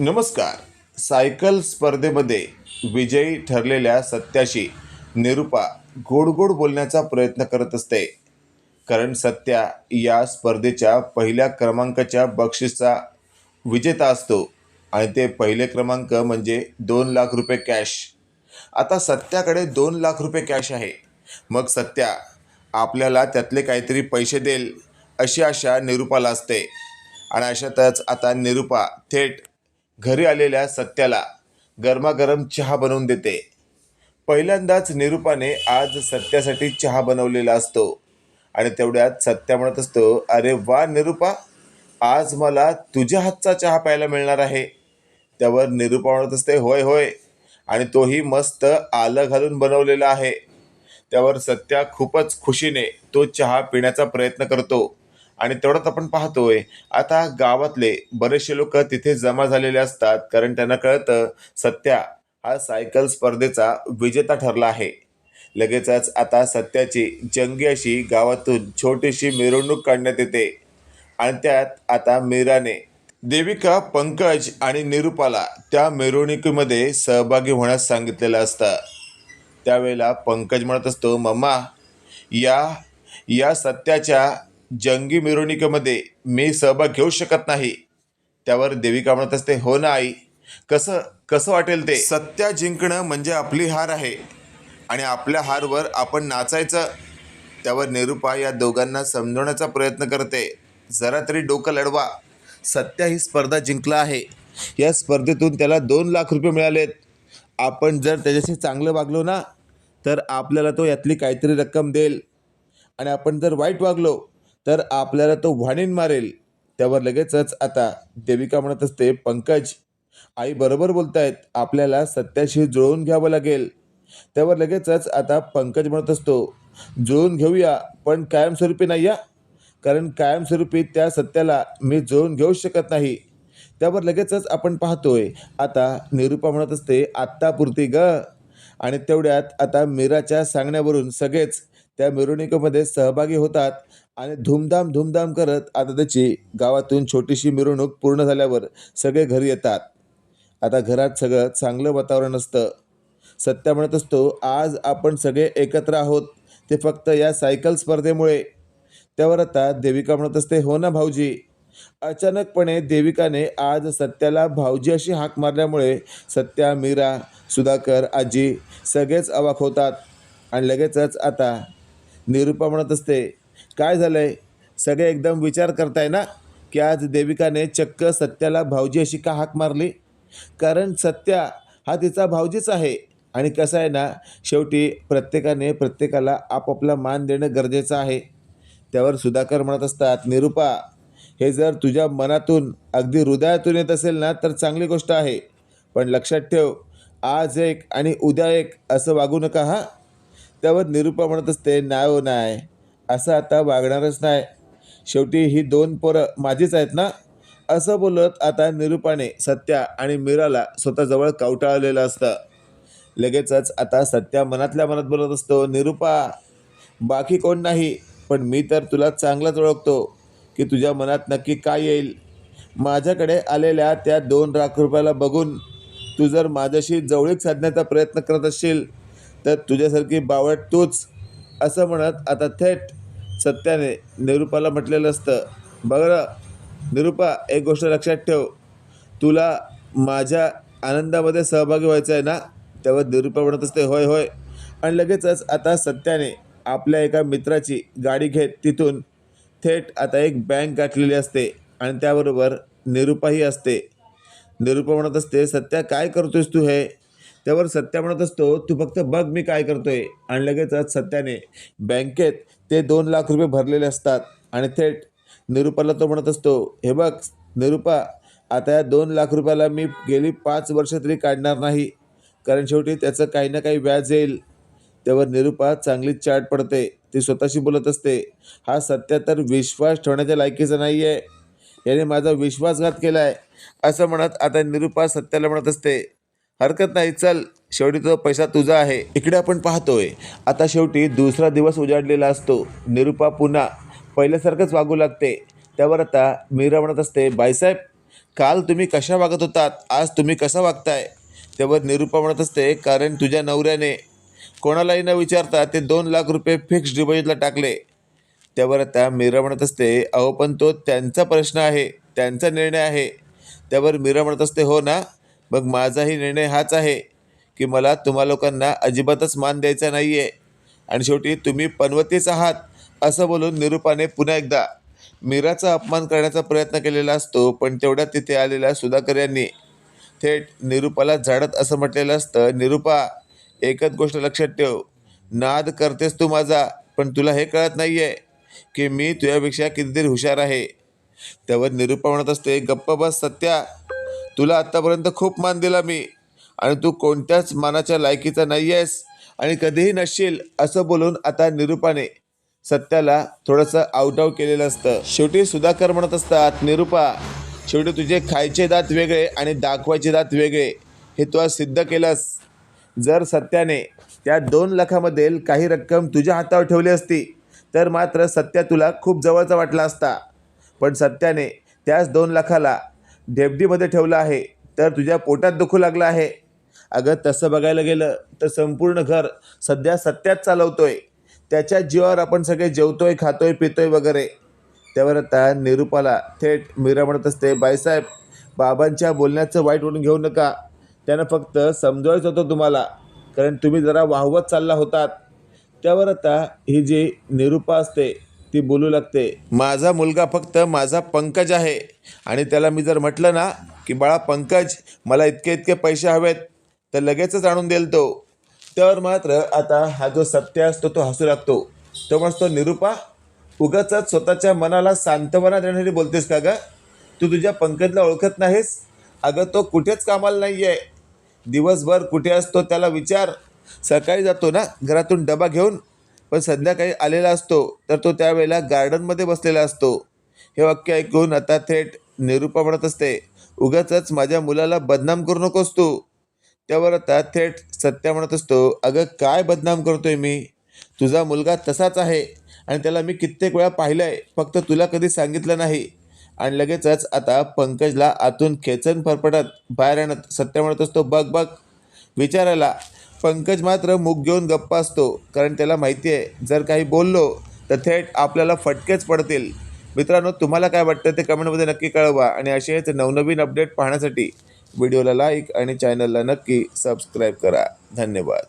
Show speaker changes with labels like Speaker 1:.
Speaker 1: नमस्कार. सायकल स्पर्धेमध्ये विजयी ठरलेल्या सत्याशी निरुपा गोड गोड बोलण्याचा प्रयत्न करत असते. कारण सत्या या स्पर्धेच्या पहिल्या क्रमांकाच्या बक्षीसचा विजेता असतो आणि ते पहिले क्रमांक म्हणजे दोन लाख रुपये कॅश. आता सत्याकडे दोन लाख रुपये कॅश आहे. मग सत्या आपल्याला त्यातले काहीतरी पैसे देईल अशी आशा निरुपाला असते. आणि अशातच आता निरुपा थेट घरी आलेल्या सत्याला गरमागरम चहा बनवून देते. पहिल्यांदाच निरुपाने आज सत्यासाठी चहा बनवलेला असतो. आणि तेवढ्यात सत्या म्हणत असतो अरे वा निरुपा आज मला तुझ्या हातचा चहा प्यायला मिळणार आहे. त्यावर निरूपा म्हणत असते होय होय. आणि तोही मस्त आलं घालून बनवलेला आहे. त्यावर सत्या खूपच खुशीने तो चहा पिण्याचा प्रयत्न करतो. आणि तेवढ्यात आपण पाहतोय. आता गावातले बरेचसे लोक तिथे जमा झालेले असतात कारण त्यांना कळतं सत्या हा सायकल स्पर्धेचा विजेता ठरला आहे. लगेचच आता सत्याची जंगी अशी गावातून छोटीशी मिरवणूक काढण्यात येते. आणि त्यात आता मीराने देविका पंकज आणि निरुपाला त्या मिरवणुकीमध्ये सहभागी होण्यास सांगितलेलं असतं. त्यावेळेला पंकज म्हणत असतो मम्मा या या सत्याच्या जंगी मिरवणुकीमध्ये मी सहभाग घेऊ शकत नाही. त्यावर देविका म्हणत असते हो ना आई कसं कसं वाटेल ते? सत्या जिंकणं म्हणजे आपली हार आहे. आणि आपल्या हारवर आपण नाचायचं. त्यावर निरुपा या दोघांना समजवण्याचा प्रयत्न करते. जरा तरी डोकं लढवा. सत्या ही स्पर्धा जिंकला आहे. या स्पर्धेतून त्याला दोन लाख रुपये मिळालेत आपण जर त्याच्याशी चांगलं वागलो ना तर आपल्याला तो यातली काहीतरी रक्कम देईल. आणि आपण जर वाईट वागलो तर आपल्याला तो व्हाणीन मारेल. त्यावर लगेचच आता देविका म्हणत असते पंकज आई बरोबर बोलतायत. आपल्याला सत्याशी जुळवून घ्यावं लागेल. त्यावर लगेचच आता पंकज म्हणत असतो जुळवून घेऊया पण कायमस्वरूपी नाही या कारण कायमस्वरूपी त्या सत्याला मी जुळून घेऊ शकत नाही. त्यावर लगेचच आपण पाहतोय. आता निरुपा म्हणत असते आत्तापुरती ग. आणि तेवढ्यात आता मीराच्या सांगण्यावरून सगळेच त्या मिरवणुकीमध्ये सहभागी होतात. आणि धूमधाम धूमधाम करत आता त्याची गावातून छोटीशी मिरवणूक पूर्ण झाल्यावर सगळे घरी येतात. आता घरात सगळं चांगलं वातावरण असतं. सत्या म्हणत असतो आज आपण सगळे एकत्र आहोत. ते फक्त या सायकल स्पर्धेमुळे. त्यावर आता देविका म्हणत असते हो ना भाऊजी. अचानकपणे देविकाने आज सत्याला भाऊजी अशी हाक मारल्यामुळे सत्या मीरा सुधाकर आजी सगळेच अवाक होतात. आणि लगेचच आता निरूपा म्हणत असते काय झालं आहे सगळे एकदम विचार करताय ना की आज देविकाने चक्क सत्याला भाऊजी अशी का हाक मारली? कारण सत्या हा तिचा भाऊजीच आहे. आणि कसं आहे ना शेवटी प्रत्येकाने प्रत्येकाला आपापला मान देणं गरजेचं आहे. त्यावर सुधाकर म्हणत असतात निरुपा हे जर तुझ्या मनातून अगदी हृदयातून येत असेल ना तर चांगली गोष्ट आहे. पण लक्षात ठेव आज एक आणि उद्या एक असं वागू नका हा? त्यावर निरुपा म्हणत असते नाही हो नाही. असं आता वागणारच नाही. शेवटी ही दोन पोरं माझीच आहेत ना? असं बोलत आता निरुपाने सत्या आणि मीराला स्वतःजवळ कवटाळलेलं असतं. लगेचच आता सत्या मनातल्या मनात बोलत असतो निरुपा बाकी कोण नाही? पण मी तर तुला चांगलाच ओळखतो की तुझ्या मनात नक्की काय येईल? माझ्याकडे आलेल्या त्या दोन लाख रुपयाला बघून तू जर माझ्याशी जवळीक साधण्याचा प्रयत्न करत असशील तर तुझ्यासारखी बावट तूच. असं म्हणत आता थेट सत्याने निरुपाला म्हटलेलं असतं. बघा निरुपा एक गोष्ट लक्षात ठेव. तुला माझ्या आनंदामध्ये सहभागी व्हायचं आहे ना? तेव्हा निरूपा म्हणत असते होय होय. आणि लगेचच आता सत्याने आपल्या एका मित्राची गाडी घेत तिथून थेट आता एक बँक गाठलेली असते आणि त्याबरोबर निरुपाही असते. निरूपा म्हणत असते सत्या काय करतोयस तू हे? त्यावर सत्या म्हणत असतो तू फक्त बघ मी काय करतोय. आणि लगेचच सत्याने बँकेत ते दोन लाख रुपये भरलेले असतात. आणि थेट निरुपाला तो म्हणत असतो हे बघ निरुपा आता या दोन लाख रुपयाला मी गेली पाच वर्ष तरी काढणार नाही. कारण शेवटी त्याचं काही ना काही व्याज येईल. त्यावर निरुपा चांगलीच चाट पडते. ती स्वतःशी बोलत असते हा सत्या तर विश्वास ठेवण्याच्या लायकीचा नाही आहे याने माझा विश्वासघात केला आहे असं म्हणत आता निरुपा सत्याला म्हणत असते हरकत नाही चल. शेवटी तो पैसा तुझा आहे. इकडे आपण पाहतोय. आता शेवटी दुसरा दिवस उजाडलेला असतो. निरुपा पुन्हा पहिल्यासारखंच वागू लागते. त्यावर आता मीरा म्हणत असते बाईसाहेब काल तुम्ही कशा वागत होतात? आज तुम्ही कसा वागताय? त्यावर निरुपा म्हणत असते कारण तुझ्या नवऱ्याने कोणालाही न विचारता ते दोन लाख रुपये फिक्स्ड डिपॉझिटला टाकले. त्यावर आता मीरा म्हणत असते अहो पण तो त्यांचा प्रश्न आहे. त्यांचा निर्णय आहे. त्यावर मीरा म्हणत असते हो ना? मग माझाही निर्णय हाच आहे की मला तुम्हा लोकांना अजिबातच मान द्यायचा नाही आहे आणि शेवटी तुम्ही पनवतीच आहात असं बोलून निरूपाने पुन्हा एकदा मीराचा अपमान करण्याचा प्रयत्न केलेला असतो पण तेवढ्यात तिथे आलेल्या सुधाकर यांनी थेट निरूपाला झाडत असं म्हटलेलं असतं निरूपा एकच गोष्ट लक्षात ठेव. नाद करतेस तू माझा पण तुला हे कळत नाही आहे की मी तुझ्यापेक्षा कितीतरी हुशार आहे. त्यावर निरूपा म्हणत असते गप्प बस सत्या. तुला आत्तापर्यंत खूप मान दिला मी. आणि तू कोणत्याच मानाच्या लायकीचा नाही आहेस आणि कधीही नसशील असं बोलून आता निरूपाने सत्याला थोडंसं आउट केलेलं असतं. शेवटी सुधाकर म्हणत असतात निरूपा शेवटी तुझे खायचे दात वेगळे आणि दाखवायचे दात वेगळे. हे तू आज सिद्ध केलंस. जर सत्याने त्या दोन लाखामधील काही रक्कम तुझ्या हातावर ठेवली असती तर मात्र सत्या तुला खूप जवळचा वाटला असता. पण सत्याने त्याच दोन लाखाला डेफडीमध्ये ठेवलं आहे तर तुझ्या पोटात दुखू लागलं आहे. अगं तसं बघायला गेलं तर संपूर्ण घर सध्या सत्याच चालवतोय. त्याच्या जीवावर आपण सगळे जेवतोय खातोय पितोय वगैरे. त्यावर आता निरूपाला थेट मीरा म्हणत असते बाईसाहेब बाबांच्या बोलण्याचं वाईट म्हणून घेऊ नका. त्यानं फक्त समजवायचं होतं तुम्हाला कारण तुम्ही जरा वाहवत चालला होतात. त्यावर आता ही जी निरूपा असते ती बोलू लागते माझा मुलगा फक्त माझा पंकज आहे. आणि त्याला मी जर म्हटलं ना की बाळा पंकज मला इतके इतके पैसे हवेत तर लगेचच आणून देईल तो. तर मात्र आता हा जो सत्य असतो तो हसू लागतो. तो म्हणतो निरूपा उगाच स्वतःच्या मनाला सांत्वना देणारी बोलतेस का ग? तू तुझ्या पंकजला ओळखत नाहीस? अगं तो कुठेच कामाला नाही आहे दिवसभर कुठे असतो त्याला विचार. सकाळी जातो ना घरातून डबा घेऊन पण संध्याकाळी आलेला असतो तर तो त्यावेळेला गार्डनमध्ये बसलेला असतो. हे वाक्य ऐकून आता थेट निरूपा म्हणत असते उगाच माझ्या मुलाला बदनाम करू नकोस तू. त्यावर आता थेट सत्या म्हणत असतो अगं काय बदनाम करतोय मी? तुझा मुलगा तसाच आहे आणि त्याला मी कित्येक वेळा पाहिलं आहे फक्त तुला कधी सांगितलं नाही. आणि लगेचच आता पंकजला आतून खेचन फरफटत बाहेर आणत सत्य म्हणत असतो बघ बघ विचारायला. पंकज मात्र मुख घेऊन गप्प असतो. कारण त्याला माहिती आहे जर काही बोललो तर थेट आपल्याला फटकेच पडतील. मित्रांनो तुम्हाला काय वाटतं ते कमेंटमध्ये नक्की कळवा. आणि असेच नवनवीन अपडेट पाहण्यासाठी व्हिडिओला लाईक आणि चॅनलला नक्की सबस्क्राईब करा. धन्यवाद.